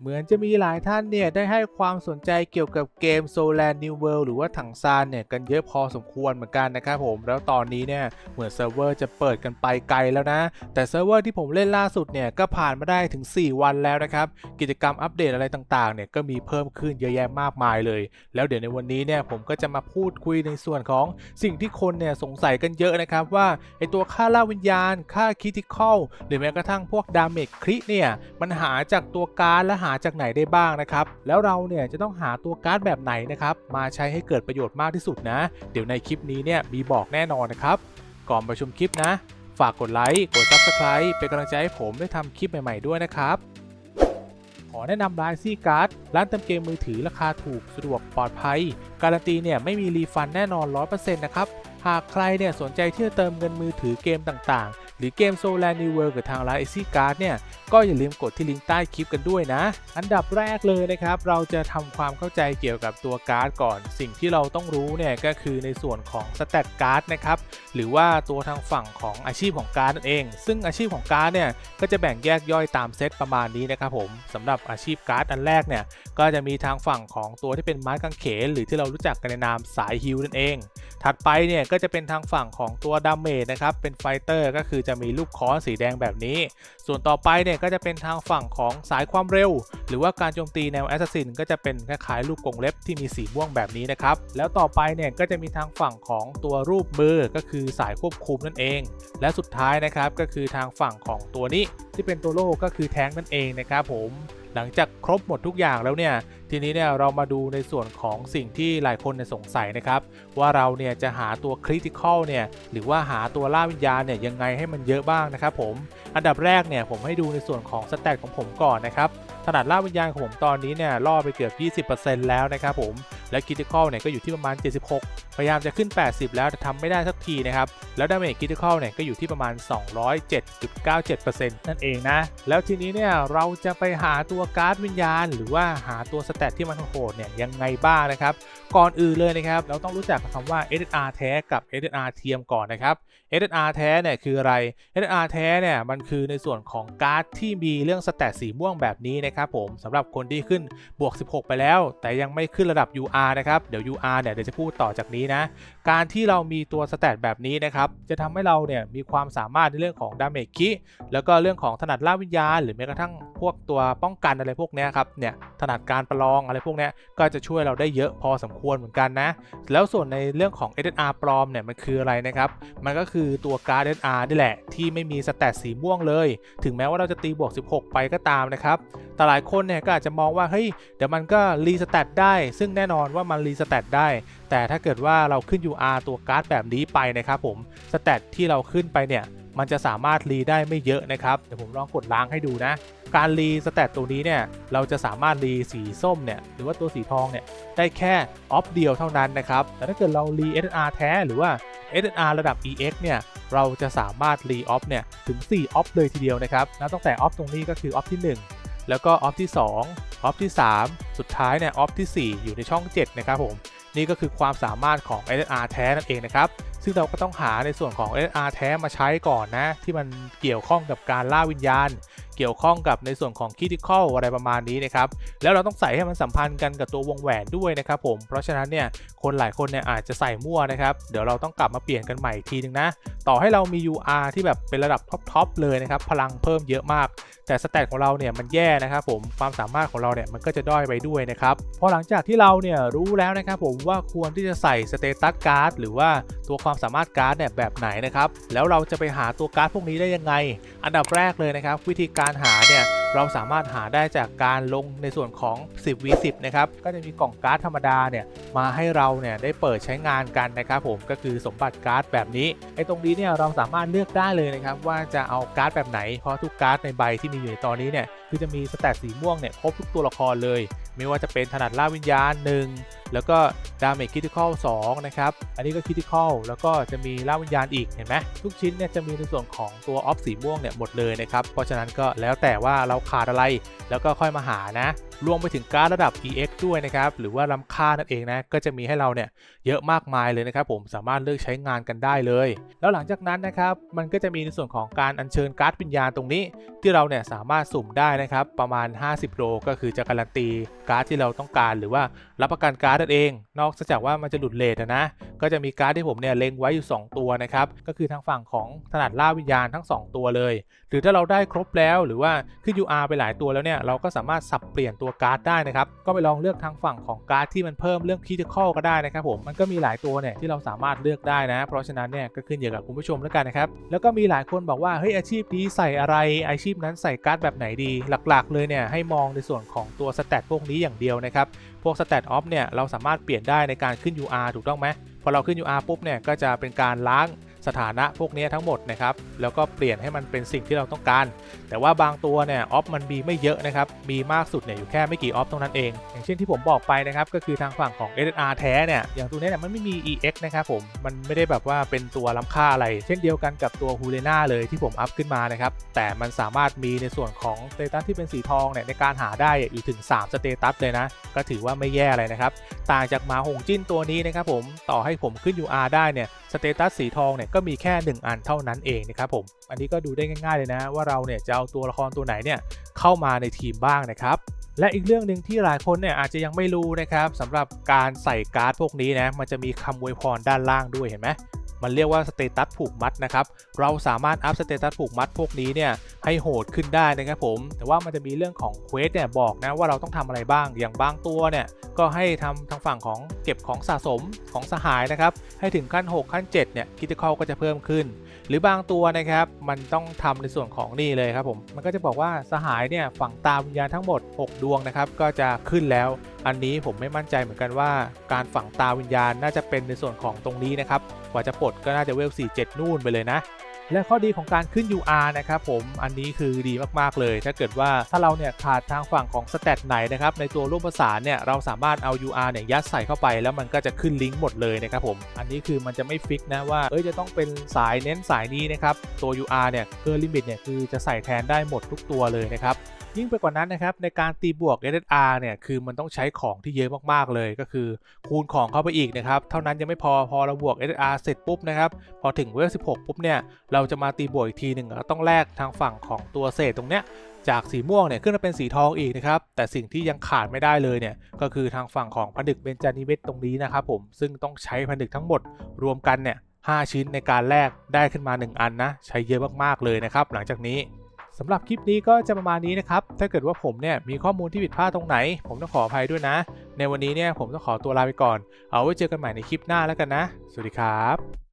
เหมือนจะมีหลายท่านเนี่ยได้ให้ความสนใจเกี่ยวกับเกม Solar New World หรือว่าถังซานเนี่ยกันเยอะพอสมควรเหมือนกันนะครับผมแล้วตอนนี้เนี่ยเหมือนเซิร์ฟเวอร์จะเปิดกันไปไกลแล้วนะ แต่เซิร์ฟเวอร์ที่ผมเล่นล่าสุดเนี่ยก็ผ่านมาได้ถึง 4 วันแล้วนะครับ กิจกรรมอัปเดตอะไรต่างๆเนี่ยก็มีเพิ่มขึ้นเยอะแยะมากมายเลย แล้วเดี๋ยวในวันนี้เนี่ยผมก็จะมาพูดคุยในส่วนของสิ่งที่คนเนี่ยสงสัยกันเยอะนะครับว่าไอตัวค่าล่าวิญญาณ ค่าคิติคอลหรือแม้กระทั่งพวกดาเมจคริเนี่ยมันหาจากตัวการและหาาจากไหนได้บ้างนะครับ แล้วเราเนี่ยจะต้องหาตัวการ์ดแบบไหนนะครับ มาใช้ให้เกิดประโยชน์มากที่สุดนะ เดี๋ยวในคลิปนี้เนี่ยมีบอกแน่นอนนะครับ ก่อนไปชมคลิปนะ ฝากกดไลค์ กด Subscribe เป็นกำลังใจให้ผมได้ทำคลิปใหม่ๆด้วยนะครับ ขอแนะนำร้านซี่การ์ดร้านเติมเกมมือถือราคาถูกสะดวกปลอดภัย การันตีเนี่ยไม่มีรีฟันแน่นอน 100%นะครับ หากใครเนี่ยสนใจที่จะเติมเงินมือถือเกมต่างๆ หรือเกม Solar New World กับทางร้าน Easy Card เนี่ย ก็อย่าลืมกดที่ลิงก์ใต้คลิปกันด้วยนะ อันดับแรกเลยนะครับ เราจะทำความเข้าใจเกี่ยวกับตัวการ์ดก่อน สิ่งที่เราต้องรู้เนี่ยก็คือในส่วนของสแตทการ์ดนะครับ หรือว่าตัวทางฝั่งของอาชีพของการ์ดนั่นเอง ซึ่งอาชีพของการ์ดเนี่ยก็จะแบ่งแยกย่อยตามเซตประมาณนี้นะครับผมสำหรับอาชีพการ์ดอันแรกเนี่ยก็จะมีทางฝั่งของตัวที่เป็นไม้กางเขน หรือที่เรารู้จักกันในนามสายฮิลนั่นเอง ถัดไปเนี่ยก็จะเป็นทางฝั่งของตัวดาเมจนะครับเป็นไฟเตอร์ก็คือจะมีลูกค้อนสีแดงแบบนี้ ส่วนต่อไปเนี่ยก็จะเป็นทางฝั่งของสายความเร็ว หรือว่าการโจมตีแนวแอสซัสซินก็จะเป็นคล้ายๆลูกกงเล็บที่มีสีม่วงแบบนี้นะครับ แล้วต่อไปเนี่ยก็จะมีทางฝั่งของตัวรูปมือก็คือสายควบคุมนั่นเอง และสุดท้ายนะครับก็คือทางฝั่งของตัวนี้ที่เป็นตัวโล่ก็คือแท้งนั่นเองนะครับผม หลังจากครบหมดทุกอย่างแล้วเนี่ยทีนี้เนี่ยเรามาดูในส่วนของสิ่งที่หลายคนเนี่ยสงสัยนะครับ ว่าเราเนี่ยจะหาตัวคริติคอลเนี่ยหรือว่าหาตัวล่าวิญญาณเนี่ยยังไงให้มันเยอะบ้างนะครับผมอันดับแรกเนี่ยผมให้ดูในส่วนของสแตทของผมก่อนนะครับขนาดล่าวิญญาณของผมตอนนี้เนี่ยล่อไปเกือบ 20%แล้วนะครับผมและคริติคอลเนี่ยก็อยู่ที่ประมาณ 76 พยายามจะขึ้น 80 แล้วแต่ทำไม่ได้สักทีนะครับ แล้วดาเมจคริติคอลเนี่ยก็อยู่ที่ประมาณ 207.97%นั่นเองนะ แล้วทีนี้เนี่ยเราจะไปหาตัวการ์ดวิญญาณ หรือว่าหาตัวสแตทที่มันโหดเนี่ยยังไงบ้างนะครับ ก่อนอื่นเลยนะครับ เราต้องรู้จักคำว่า SSR แท้กับ SSR เทียมก่อนนะครับ SSR แท้เนี่ยคืออะไร SSR แท้เนี่ยมันคือในส่วนของการ์ดที่มีเรื่องสแตทสีม่วงแบบนี้นะครับผมสำหรับคนที่ขึ้นบวก 16 ไปแล้ว แต่ยังไม่ขึ้นระดับ UR นะครับเดี๋ยว UR เนี่ยเดี๋ยวจะพูดต่อจากนี้นะ การที่เรามีตัวสแตทแบบนี้นะครับจะทำให้เราเนี่ยมีความสามารถในเรื่องของดาเมจคิแล้วก็เรื่องของถนัดล่าวิญญาณ หรือแม้กระทั่งพวกตัวป้องกันอะไรพวกนี้ครับเนี่ยถนัดการประลองอะไรพวกนี้ก็จะช่วยเราได้เยอะพอสมควรเหมือนกันนะ แล้วส่วนในเรื่องของ SSR ปลอมเนี่ยมันคืออะไรนะครับมันก็คือตัวการ์ด SSR นี่แหละที่ไม่มีสแตทสีม่วงเลย ถึงแม้ว่าเราจะตีบวก 16 ไปก็ตามนะครับ แต่หลายคนเนี่ยก็อาจจะมองว่าเฮ้ยเดี๋ยวมันก็รีสแตทได้ ซึ่งแน่นอนว่ามันรีสแตทได้ แต่ถ้าเกิดว่าเราขึ้น UR ตัวการ์ดแบบนี้ไปนะครับผมสแตทที่เราขึ้นไปเนี่ยมันจะสามารถรีได้ไม่เยอะนะครับเดี๋ยวผมลองกดล้างให้ดูนะ การรีสแตทตัวนี้เนี่ยเราจะสามารถรีสีส้มเนี่ยหรือว่าตัวสีทองเนี่ยได้แค่ออฟเดียวเท่านั้นนะครับแต่ถ้าเกิดเรารี SNR แท้หรือว่า SNR ระดับ EX เนี่ยเราจะสามารถรีออฟเนี่ยถึง4ออฟเลยทีเดียวนะครับนับตั้งแต่ออฟตรงนี้ก็คือออฟที่ 1 แล้วก็ออฟที่ 2 ออฟที่ 3 สุดท้ายเนี่ยออฟที่ 4 อยู่ในช่อง 7 นะครับผม นี่ก็คือความสามารถของ SNR แท้นั่นเองนะครับ ซึ่งเราก็ต้องหาในส่วนของ SNR แท้มาใช้ก่อนนะ ที่มันเกี่ยวข้องกับการล่าวิญญาณ เกี่ยวข้องกับในส่วนของคิติคอลอะไรประมาณนี้นะครับแล้วเราต้องใส่ให้มันสัมพันธ์กันกับตัววงแหวนด้วยนะครับผมเพราะฉะนั้นเนี่ยคนหลายคนเนี่ยอาจจะใส่มั่วนะครับเดี๋ยวเราต้องกลับมาเปลี่ยนกันใหม่อีกทีนึงนะต่อให้เรามี UR ที่แบบเป็นระดับท็อปๆเลยนะครับพลังเพิ่มเยอะมากแต่สแตทของเราเนี่ยมันแย่นะครับผมความสามารถของเราเนี่ยมันก็จะด้อยไปด้วยนะครับพอหลังจากที่เราเนี่ยรู้แล้วนะครับผมว่าควรที่จะใส่สเตตัสการ์ดหรือว่าตัวความสามารถการ์ดเนี่ยแบบไหนนะครับแล้วเราจะไปหาตัวการ์ดพวกนี้ได้ยังไง อันดับแรกเลยนะครับวิธีการหาเนี่ยเราสามารถหาได้จากการลงในส่วนของ 10 v 10นะครับก็จะมีกล่องการ์ดธรรมดาเนี่ยมาให้เราเนี่ยได้เปิดใช้งานกันนะครับผมก็คือสมบัติการ์ดแบบนี้ไอ้ตรงนี้เนี่ยเราสามารถเลือกได้เลยนะครับว่าจะเอาการ์ดแบบไหนเพราะทุกการ์ดในใบที่มีอยู่ในตอนนี้เนี่ยคือจะมีสแตทสีม่วงเนี่ยครบทุกตัวละครเลย ไม่ว่าจะเป็นถนัดล่าวิญญาณ1 แล้วก็ดาเมจคริติคอล2นะครับ อันนี้ก็คริติคอลแล้วก็จะมีล่าวิญญาณอีก เห็นไหมทุกชิ้นเนี่ยจะมีในส่วนของตัวออฟสีม่วงเนี่ยหมดเลยนะครับ เพราะฉะนั้นก็แล้วแต่ว่าเราขาดอะไร แล้วก็ค่อยมาหานะ รวมไปถึงการระดับ EX ด้วยนะครับ หรือว่าลำค่านั่นเองนะ ก็จะมีให้เราเนี่ยเยอะมากมายเลยนะครับ ผมสามารถเลือกใช้งานกันได้เลย แล้วหลังจากนั้นนะครับ มันก็จะมีในส่วนของการอัญเชิญการ์ดวิญญาณตรงนี้ ที่เราเนี่ยสามารถสุ่มได้นะครับ ประมาณ 50โลก็คือจะการันตีการ์ดที่เราต้องการ หรือว่ารับประกันการ์ดนั่นเอง นอกจากว่ามันจะหลุดเลทนะ ก็จะมีการ์ดที่ผมเนี่ยเล็งไว้อยู่ 2 ตัวนะครับ ก็คือทางฝั่งของถนัดล่าวิญญาณทั้ง 2 ตัวเลย หรือถ้าเราได้ครบแล้วหรือว่าขึ้น UR ไปหลายตัวแล้วเนี่ย เราก็สามารถสับเปลี่ยนตัวการ์ดได้นะครับ ก็ไปลองเลือกทางฝั่งของการ์ดที่มันเพิ่มเรื่องคีย์คอลก็ได้นะครับผม มันก็มีหลายตัวเนี่ยที่เราสามารถเลือกได้นะ เพราะฉะนั้นเนี่ยก็ขึ้นอยู่กับคุณผู้ชมแล้วกันนะครับ แล้วก็มีหลายคนบอกว่าเฮ้ยอาชีพนี้ใส่อะไร อาชีพนั้นใส่การ์ดแบบไหนดี หลักๆ เลยเนี่ยให้มองในส่วนของตัวสเตตพวกนี้อย่างเดียวนะครับ พวกสเตตออฟเนี่ยเราสามารถเปลี่ยนได้ในการขึ้น UR ถูกต้องไหมพอเราขึ้น UR ปุ๊บเนี่ยก็จะเป็นการล้าง สถานะพวกนี้ทั้งหมดนะครับ แล้วก็เปลี่ยนให้มันเป็นสิ่งที่เราต้องการ แต่ว่าบางตัวเนี่ยออฟมันมีไม่เยอะนะครับ มีมากสุดเนี่ยอยู่แค่ไม่กี่ออฟตรงนั้นเอง อย่างเช่นที่ผมบอกไปนะครับ ก็คือทางฝั่งของ SR แท้เนี่ย อย่างตัวนี้เนี่ยมันไม่มี EX นะครับผม มันไม่ได้แบบว่าเป็นตัวล้ำค่าอะไร เช่นเดียวกันกับตัว h u l e n a เลยที่ผมอัพขึ้นมานะครับ แต่มันสามารถมีในส่วนของสเตตัสที่เป็นสีทองเนี่ยในการหาได้อยู่ถึง 3 สเตตัสเลยนะ ก็ถือว่าไม่แย่เลยนะครับ ต่างจากหมาหงจิ้นตัวนี้นะครับผม ต่อให้ผมขึ้น UR ได้เนี่ย สเตตัสสีทองเนี่ยก็็มีแค่ 1 อันเท่านั้นเองนะครับผมอันนี้ก็ดูได้ง่าย ๆเลยนะ ว่าเราเนี่ยจะเอาตัวละครตัวไหนเนี่ยเข้ามาในทีมบ้างนะครับและอีกเรื่องหนึ่งที่หลายคนเนี่ยอาจจะยังไม่รู้นะครับสำหรับการใส่การ์ดพวกนี้นะมันจะมีคำอวยพรด้านล่างด้วยเห็นไหม มันเรียกว่าสเตตัสผูกมัดนะครับ เราสามารถอัพสเตตัสผูกมัดพวกนี้เนี่ยให้โหดขึ้นได้นะครับผม แต่ว่ามันจะมีเรื่องของเควสเนี่ยบอกนะว่าเราต้องทำอะไรบ้าง อย่างบางตัวเนี่ยก็ให้ทำทางฝั่งของเก็บของสะสมของสหายนะครับ ให้ถึงขั้น 6 ขั้น 7 เนี่ยคิติคอลก็จะเพิ่มขึ้น หรือบางตัวนะครับมันต้องทำในส่วนของนี่เลยครับผม มันก็จะบอกว่าสหายเนี่ยฝังตาวิญญาณทั้งหมด 6 ดวงนะครับก็จะขึ้นแล้ว อันนี้ผมไม่มั่นใจเหมือนกันว่า การฝังตาวิญญาณน่าจะเป็นในส่วนของตรงนี้นะครับ กว่าจะปลดก็น่าจะเวล 47 นู่นไปเลยนะ และข้อดีของการขึ้น UR นะครับผม อันนี้คือดีมาก ๆ เลย ถ้าเกิดว่าถ้าเราเนี่ยขาดทางฝั่งของสเตตไหนนะครับ ในตัวรูปภาษาเนี่ยเราสามารถเอา UR เนี่ยยัดใส่เข้าไป แล้วมันก็จะขึ้นลิงก์หมดเลยนะครับผม อันนี้คือมันจะไม่ฟิกนะว่า เอ้ยจะต้องเป็นสายเน้นสายนี้นะครับ ตัว UR เนี่ยเกินลิมิตเนี่ยคือจะใส่แทนได้หมดทุกตัวเลยนะครับ ยิ่งไปกว่านั้นนะครับในการตีบวก SSR เนี่ยคือมันต้องใช้ของที่เยอะมากๆเลยก็คือคูณของเข้าไปอีกนะครับเท่านั้นยังไม่พอพอเราบวก SSR เสร็จปุ๊บนะครับพอถึงเวล16ปุ๊บเนี่ยเราจะมาตีบวกอีกทีหนึ่งต้องแลกทางฝั่งของตัวเศษตรงเนี้ยจากสีม่วงเนี่ยขึ้นมาเป็นสีทองอีกนะครับแต่สิ่งที่ยังขาดไม่ได้เลยเนี่ยก็คือทางฝั่งของผนึกเบญจานิเวศตรงนี้นะครับผมซึ่งต้องใช้ผนึกทั้งหมดรวมกันเนี่ย5ชิ้นในการแลกได้ขึ้นมา 1 อันนะใช้เยอะมากๆเลยนะครับหลังจากนี้ สำหรับคลิปนี้ก็จะประมาณนี้นะครับ ถ้าเกิดว่าผมเนี่ยมีข้อมูลที่ผิดพลาดตรงไหน ผมต้องขออภัยด้วยนะ ในวันนี้เนี่ยผมต้องขอตัวลาไปก่อน เอาไว้เจอกันใหม่ในคลิปหน้าแล้วกันนะ สวัสดีครับ